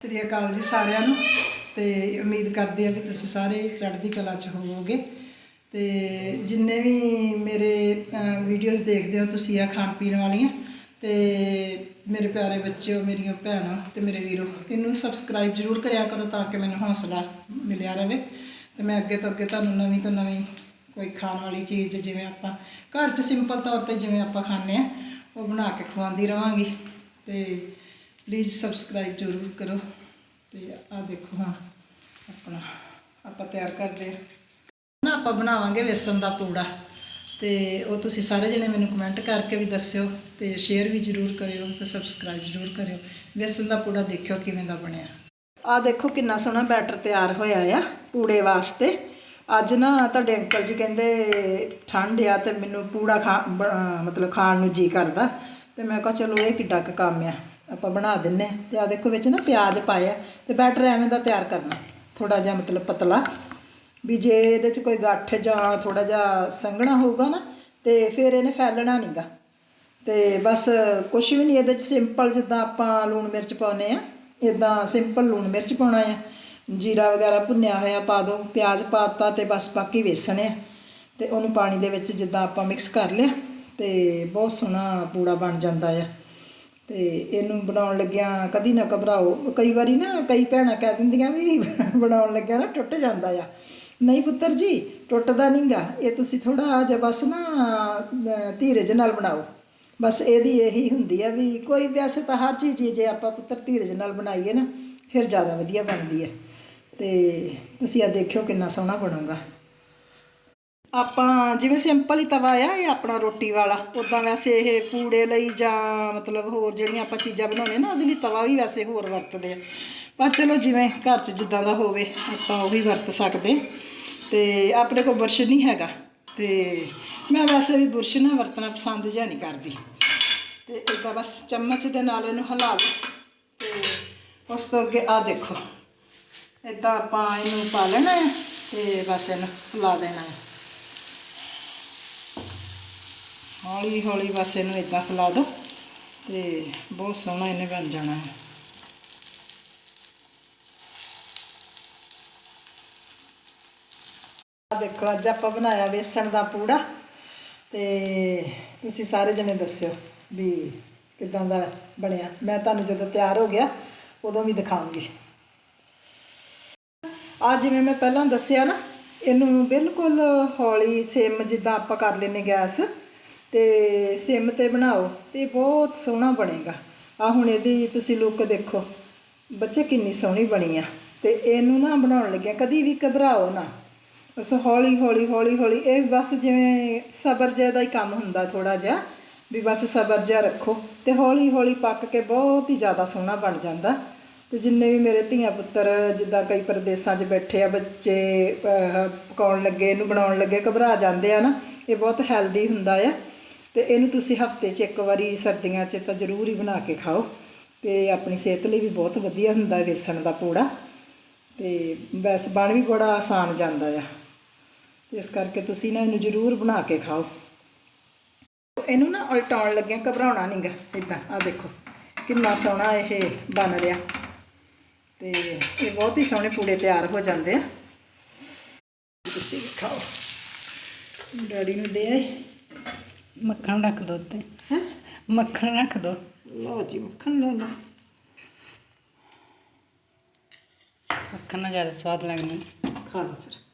ਸਤਿ ਸ੍ਰੀ ਅਕਾਲ ਜੀ ਸਾਰਿਆਂ ਨੂੰ ਤੇ ਉਮੀਦ ਕਰਦੇ ਆ ਵੀ ਤੁਸੀਂ ਸਾਰੇ ਚੜ੍ਹਦੀ ਕਲਾ 'ਚ ਹੋਵੋਗੇ। ਤੇ ਜਿੰਨੇ ਵੀ ਮੇਰੇ ਵੀਡੀਓਜ਼ ਦੇਖਦੇ ਹੋ ਤੁਸੀਂ ਆ ਖਾਣ ਪੀਣ ਵਾਲੀਆਂ, ਤੇ ਮੇਰੇ ਪਿਆਰੇ ਬੱਚਿਓ, ਮੇਰੀਆਂ ਭੈਣਾਂ ਤੇ ਮੇਰੇ ਵੀਰੋ, ਇਹਨੂੰ ਸਬਸਕ੍ਰਾਈਬ ਜ਼ਰੂਰ ਕਰਿਆ ਕਰੋ ਤਾਂ ਕਿ ਮੈਨੂੰ ਹੌਸਲਾ ਮਿਲਿਆ ਰਹੇ ਤੇ ਮੈਂ ਅੱਗੇ ਤੋਂ ਅੱਗੇ ਤੁਹਾਨੂੰ ਨਵੀਂ ਤੋਂ ਨਵੀਂ ਕੋਈ ਖਾਣ ਵਾਲੀ ਚੀਜ਼ ਜਿਵੇਂ ਆਪਾਂ ਘਰ 'ਚ ਸਿੰਪਲ ਤੌਰ ਤੇ ਜਿਵੇਂ ਆਪਾਂ ਖਾਂਦੇ ਆ ਉਹ ਬਣਾ ਕੇ ਖਵਾਉਂਦੀ ਰਵਾਂਗੀ। ਤੇ ਪਲੀਜ਼ ਸਬਸਕ੍ਰਾਈਬ ਜ਼ਰੂਰ ਕਰੋ ਤੇ ਆ ਦੇਖੋ ਹਾਂ, ਆਪਣਾ, ਆਪਾਂ ਤਿਆਰ ਕਰਦੇ ਹਾਂ। ਨਾ ਆਪਾਂ ਬਣਾਵਾਂਗੇ ਵੇਸਣ ਦਾ ਪੂੜਾ ਤੇ ਉਹ ਤੁਸੀਂ ਸਾਰੇ ਜਣੇ ਮੈਨੂੰ ਕਮੈਂਟ ਕਰਕੇ ਵੀ ਦੱਸਿਓ ਤੇ ਸ਼ੇਅਰ ਵੀ ਜ਼ਰੂਰ ਕਰਿਓ ਤੇ ਸਬਸਕ੍ਰਾਈਬ ਜ਼ਰੂਰ ਕਰਿਓ। ਵੇਸਣ ਦਾ ਪੂੜਾ ਦੇਖਿਓ ਕਿਵੇਂ ਦਾ ਬਣਿਆ। ਆ ਦੇਖੋ ਕਿੰਨਾ ਸੋਹਣਾ ਬੈਟਰ ਤਿਆਰ ਹੋਇਆ ਆ ਪੂੜੇ ਵਾਸਤੇ। ਅੱਜ ਨਾ ਤੁਹਾਡੇ ਅੰਕਲ ਜੀ ਕਹਿੰਦੇ ਠੰਡ ਆ ਤੇ ਮੈਨੂੰ ਪੂੜਾ ਖਾ, ਬ- ਮਤਲਬ ਖਾਣ ਨੂੰ ਜੀ ਕਰਦਾ। ਤੇ ਮੈਂ ਕਿਹਾ ਚਲੋ ਇਹ ਕਿੱਡਾ ਕੁ ਕੰਮ ਆ। ਆਪਾਂ ਬਣਾ ਦਿੰਨੇ ਆ। ਤੇ ਆ ਦੇਖੋ ਵਿੱਚ ਨਾ ਪਿਆਜ਼ ਪਾਇਆ ਤੇ ਬੈਟਰ ਐਵੇਂ ਦਾ ਤਿਆਰ ਕਰਨਾ ਥੋੜਾ ਜਿਹਾ ਮਤਲਬ ਪਤਲਾ। ਵੀ ਜੇ ਇਹਦੇ 'ਚ ਕੋਈ ਗੱਠ ਜਾਂ ਥੋੜਾ ਜਿਹਾ ਸੰਘਣਾ ਹੋਊਗਾ ਨਾ, ਤੇ ਫਿਰ ਇਹਨੇ ਫੈਲਣਾ ਨਹੀਂਗਾ ਤੇ ਬਸ ਕੁਝ ਵੀ ਨਹੀਂ ਇਹਦੇ 'ਚ ਸਿੰਪਲ ਜਿੱਦਾਂ ਆਪਾਂ ਲੂਣ ਮਿਰਚ ਪਾਉਨੇ ਆ ਇਦਾਂ ਸਿੰਪਲ ਲੂਣ ਮਿਰਚ ਪਾਉਣਾ ਆ। ਜੀਰਾ ਵਗੈਰਾ ਭੁੰਨਿਆ ਹੋਇਆ ਪਾ ਦਿਓ ਪਿਆਜ਼ ਪਾਤਾ ਤੇ ਬਸ ਬਾਕੀ ਵੇਸਣ ਆ। ਤੇ ਉਹਨੂੰ ਪਾਣੀ ਦੇ ਵਿੱਚ ਜਿੱਦਾਂ ਆਪਾਂ ਮਿਕਸ ਕਰ ਲਿਆ, ਤੇ ਬਹੁਤ ਸੋਹਣਾ ਪੂੜਾ ਬਣ ਜਾਂਦਾ ਆ। ਅਤੇ ਇਹਨੂੰ ਬਣਾਉਣ ਲੱਗਿਆਂ ਕਦੀ ਨਾ ਘਬਰਾਓ। ਕਈ ਵਾਰੀ ਨਾ ਕਈ ਭੈਣਾਂ ਕਹਿ ਦਿੰਦੀਆਂ ਵੀ ਬਣਾਉਣ ਲੱਗਿਆ ਨਾ ਟੁੱਟ ਜਾਂਦਾ ਆ। ਨਹੀਂ ਪੁੱਤਰ ਜੀ, ਟੁੱਟਦਾ ਨਹੀਂਗਾ ਇਹ ਤੁਸੀਂ ਥੋੜ੍ਹਾ ਜਿਹਾ ਬਸ ਨਾ ਧੀਰਜ ਨਾਲ ਬਣਾਓ। ਬਸ ਇਹਦੀ ਇਹੀ ਹੁੰਦੀ ਆ ਵੀ ਕੋਈ ਵੈਸੇ ਤਾਂ ਹਰ ਚੀਜ਼ ਹੀ ਜੇ ਆਪਾਂ ਪੁੱਤਰ ਧੀਰਜ ਨਾਲ ਬਣਾਈਏ ਨਾ, ਫਿਰ ਜ਼ਿਆਦਾ ਵਧੀਆ ਬਣਦੀ ਹੈ ਤੇ ਤੁਸੀਂ ਆ ਦੇਖਿਓ ਕਿੰਨਾ ਸੋਹਣਾ ਬਣੂਗਾ। ਆਪਾਂ ਜਿਵੇਂ ਸਿੰਪਲ ਹੀ ਤਵਾ ਆ ਇਹ ਆਪਣਾ ਰੋਟੀ ਵਾਲਾ? ਉਦਾਂ ਵੈਸੇ ਇਹ ਪੂੜੇ ਲਈ ਜਾਂ ਮਤਲਬ ਹੋਰ ਜਿਹੜੀਆਂ ਆਪਾਂ ਚੀਜ਼ਾਂ ਬਣਾਉਂਦੇ ਨਾ, ਉਹਦੇ ਲਈ ਤਵਾ ਵੀ ਵੈਸੇ ਹੋਰ ਵਰਤਦੇ ਆ। ਪਰ ਚਲੋ ਜਿਵੇਂ ਘਰ 'ਚ ਜਿੱਦਾਂ ਦਾ ਹੋਵੇ, ਆਪਾਂ ਉਹ ਵੀ ਵਰਤ ਸਕਦੇ। ਤੇ ਆਪਣੇ ਕੋਲ ਬੁਰਸ਼ ਨਹੀਂ ਹੈਗਾ, ਤੇ ਮੈਂ ਵੈਸੇ ਵੀ ਬੁਰਸ਼ ਨਾ ਵਰਤਣਾ ਪਸੰਦ ਜਿਹਾ ਨਹੀਂ ਕਰਦੀ। ਤੇ ਇਦਾਂ ਬਸ ਚਮਚ ਦੇ ਨਾਲ ਇਹਨੂੰ ਹਿਲਾ ਲਓ, ਤੇ ਉਸ ਤੋਂ ਅੱਗੇ ਆ ਦੇਖੋ। ਇਦਾਂ ਆਪਾਂ ਇਹਨੂੰ ਪਾ ਲੈਣਾ ਹੈ ਤੇ ਬਸ ਇਹਨੂੰ ਹਿਲਾ ਦੇਣਾ ਹੈ ਹੌਲੀ ਹੌਲੀ ਬਸ ਇਹਨੂੰ ਇਦਾਂ ਫੈਲਾ ਦਿਓ ਤੇ ਬਹੁਤ ਸੋਹਣਾ ਇਹਨੇ ਬਣ ਜਾਣਾ ਹੈ। ਆ ਦੇਖੋ, ਅੱਜ ਆਪਾਂ ਬਣਾਇਆ ਵੇਸਣ ਦਾ ਪੂੜਾ ਤੇ ਤੁਸੀਂ ਸਾਰੇ ਜਣੇ ਦੱਸਿਓ ਵੀ ਕਿਦਾਂ ਦਾ ਬਣਿਆ। ਮੈਂ ਤੁਹਾਨੂੰ ਜਦੋਂ ਤਿਆਰ ਹੋ ਗਿਆ, ਉਦੋਂ ਵੀ ਦਿਖਾਉਂਗੀ। ਆ ਜਿਵੇਂ ਮੈਂ ਪਹਿਲਾਂ ਦੱਸਿਆ ਨਾ, ਇਹਨੂੰ ਬਿਲਕੁਲ ਹੌਲੀ ਸੇਮ ਜਿੱਦਾਂ ਆਪਾਂ ਕਰ ਲੈਨੇ ਗੈਸ। ਤੇ ਸਿਮ ਤੇ ਬਣਾਓ ਤੇ ਬਹੁਤ ਸੋਹਣਾ ਬਣੇਗਾ। ਆ ਹੁਣ ਇਹਦੀ ਤੁਸੀਂ ਲੁੱਕ ਦੇਖੋ, ਬੱਚੇ ਕਿੰਨੀ ਸੋਹਣੀ ਬਣੀ ਆ। ਤੇ ਇਹਨੂੰ ਨਾ ਬਣਾਉਣ ਲੱਗਿਆ, ਕਦੀ ਵੀ ਘਬਰਾਓ ਨਾ। ਬਸ ਹੌਲੀ ਹੌਲੀ ਹੌਲੀ ਹੌਲੀ, ਇਹ ਬਸ ਜਿਵੇਂ ਸਬਰ ਜਿਹਾ ਦਾ ਹੀ ਕੰਮ ਹੁੰਦਾ ਥੋੜਾ ਜਿਹਾ, ਵੀ ਬਸ ਸਬਰ ਜਿਹਾ ਰੱਖੋ। ਤੇ ਹੌਲੀ ਹੌਲੀ ਪੱਕ ਕੇ ਬਹੁਤ ਹੀ ਜ਼ਿਆਦਾ ਸੋਹਣਾ ਬਣ ਜਾਂਦਾ। ਤੇ ਜਿੰਨੇ ਵੀ ਮੇਰੇ ਧੀਆਂ ਪੁੱਤਰ ਜਿੱਦਾਂ ਕਈ ਪ੍ਰਦੇਸਾਂ 'ਚ ਬੈਠੇ ਆ, ਬੱਚੇ ਪਕਾਉਣ ਲੱਗੇ, ਇਹਨੂੰ ਬਣਾਉਣ ਲੱਗੇ, ਘਬਰਾ ਜਾਂਦੇ ਆ ਨਾ, ਇਹ ਬਹੁਤ ਹੈਲਦੀ ਹੁੰਦਾ ਆ। ਤੇ ਇਹਨੂੰ ਤੁਸੀਂ ਹਫ਼ਤੇ 'ਚ ਇੱਕ ਵਾਰੀ ਸਰਦੀਆਂ 'ਚ ਤਾਂ ਜ਼ਰੂਰ ਹੀ ਬਣਾ ਕੇ ਖਾਓ। ਤੇ ਆਪਣੀ ਸਿਹਤ ਲਈ ਵੀ ਬਹੁਤ ਵਧੀਆ ਹੁੰਦਾ ਵੇਸਣ ਦਾ ਪੂੜਾ। ਤੇ ਵੈਸੇ ਬਣ ਵੀ ਬੜਾ ਆਸਾਨ ਜਾਂਦਾ ਆ। ਤੇ ਇਸ ਕਰਕੇ ਤੁਸੀਂ ਨਾ ਇਹਨੂੰ ਜ਼ਰੂਰ ਬਣਾ ਕੇ ਖਾਓ। ਇਹਨੂੰ ਨਾ ਉਲਟਾਉਣ ਲੱਗਿਆ ਘਬਰਾਉਣਾ ਨਹੀਂਗਾ ਇਦਾਂ ਆ ਦੇਖੋ, ਕਿੰਨਾ ਸੋਹਣਾ ਇਹ ਬਣ ਰਿਹਾ। ਤੇ ਇਹ ਬਹੁਤ ਹੀ ਸੋਹਣੇ ਪੂੜੇ ਤਿਆਰ ਹੋ ਜਾਂਦੇ ਆ। ਤੁਸੀਂ ਖਾਓ। ਡੈਡੀ ਨੂੰ ਦੇ ਆਏ। ਮੱਖਣ ਰੱਖ ਦੋ ਤੇ ਹੈ? ਮੱਖਣ ਰੱਖ ਦੋ। ਲਓ ਜੀ ਮੱਖਣ ਲੈ ਲਓ। ਮੱਖਣ ਨਾਲ ਜ਼ਿਆਦਾ ਸਵਾਦ ਲੱਗਣੀ ਖਾ ਲਓ ਫਿਰ।